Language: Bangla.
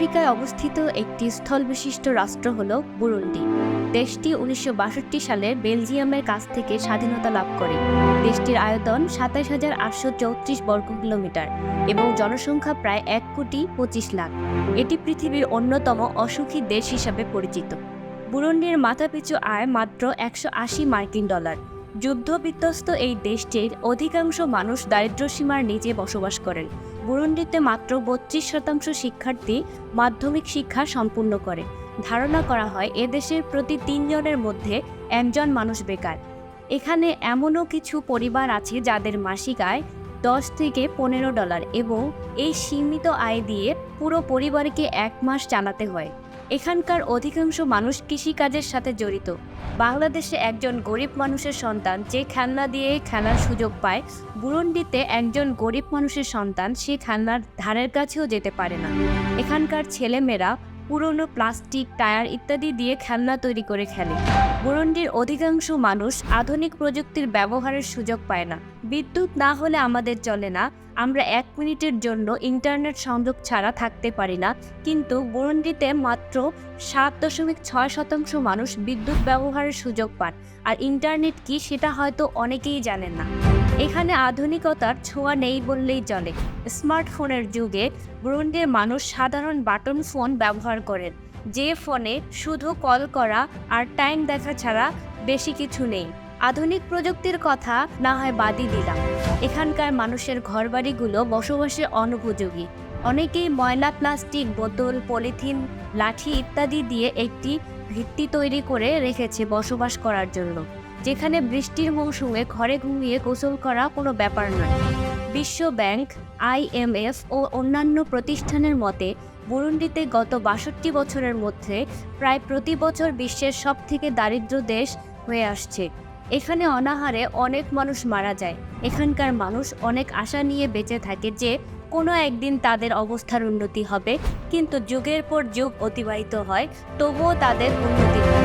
আফ্রিকায় অবস্থিত একটি স্থলবিশিষ্ট রাষ্ট্র হল বুরুন্ডি। দেশটি উনিশশো বাষট্টি সালে বেলজিয়ামের কাছ থেকে স্বাধীনতা লাভ করে। দেশটির আয়তন সাতাশ হাজার আটশো চৌত্রিশ বর্গ কিলোমিটার এবং জনসংখ্যা প্রায় এক কোটি পঁচিশ লাখ। এটি পৃথিবীর অন্যতম অসুখী দেশ হিসাবে পরিচিত। বুরুন্ডির মাথাপিছু আয় মাত্র একশো আশি মার্কিন ডলার। যুদ্ধ বিধ্বস্ত এই দেশটির অধিকাংশ মানুষ দারিদ্র্যসীমার নিচে বসবাস করেন। বুরুন্ডিতে মাত্র বত্রিশ শতাংশ শিক্ষার্থী মাধ্যমিক শিক্ষা সম্পূর্ণ করে। ধারণা করা হয় এদেশের প্রতি তিনজনের মধ্যে একজন মানুষ বেকার। এখানে এমনও কিছু পরিবার আছে যাদের মাসিক আয় দশ থেকে পনেরো ডলার এবং এই সীমিত আয় দিয়ে পুরো পরিবারকে এক মাস চালাতে হয়। এখানকার অধিকাংশ মানুষ কৃষিকাজের সাথে জড়িত। বাংলাদেশে একজন গরিব মানুষের সন্তান যে খেলনা দিয়ে খেলার সুযোগ পায়, বুরুন্ডিতে একজন গরিব মানুষের সন্তান সে খেলনার ধারের কাছেও যেতে পারে না। এখানকার ছেলেমেয়েরা পুরনো প্লাস্টিক, টায়ার ইত্যাদি দিয়ে খেলনা তৈরি করে খেলে। বুরুন্ডির অধিকাংশ মানুষ আধুনিক প্রযুক্তির ব্যবহারের সুযোগ পায় না। বিদ্যুৎ না হলে আমাদের চলে না। আমরা এক মিনিটের জন্য ইন্টারনেট সংযোগ ছাড়া থাকতে পারি না। কিন্তু বুরুন্ডিতে মাত্র সাত দশমিক ছয় শতাংশ মানুষ বিদ্যুৎ ব্যবহারের সুযোগ পান। আর ইন্টারনেট কি সেটা হয়তো অনেকেই জানেন না। এখানে আধুনিকতার ছোঁয়া নেই বললেই চলে। স্মার্টফোনের যুগে বুরুন্ডির মানুষ সাধারণ বাটন ফোন ব্যবহার করেন। যে ফোনে শুধু কল করা আর টাইম দেখা ছাড়া বেশি কিছু নেই। আধুনিক প্রযুক্তির কথা না হয় বাদই দিলাম। এখানকার মানুষের ঘরবাড়িগুলো বসবাসে অনুপযোগী। অনেকেই ময়লা, প্লাস্টিক, বোতল, পলিথিন, লাঠি ইত্যাদি দিয়ে একটি ভিত্তি তৈরি করে রেখেছে বসবাস করার জন্য। যেখানে বৃষ্টির মৌসুমে ঘরে ঘুমিয়ে গোসল করা কোনো ব্যাপার নয়। বিশ্ব ব্যাংক আইএমএফ ও অন্যান্য প্রতিষ্ঠানের মতে, বুরুন্ডিতে গত বাষট্টি বছরের মধ্যে প্রায় প্রতি বছর বিশ্বের সবথেকে দারিদ্র দেশ হয়ে আসছে। এখানে অনাহারে অনেক মানুষ মারা যায়। এখানকার মানুষ অনেক আশা নিয়ে বেঁচে থাকে যে, কোনো একদিন তাদের অবস্থার উন্নতি হবে। কিন্তু যুগের পর যুগ অতিবাহিত হয়, তবুও তাদের উন্নতি হয়।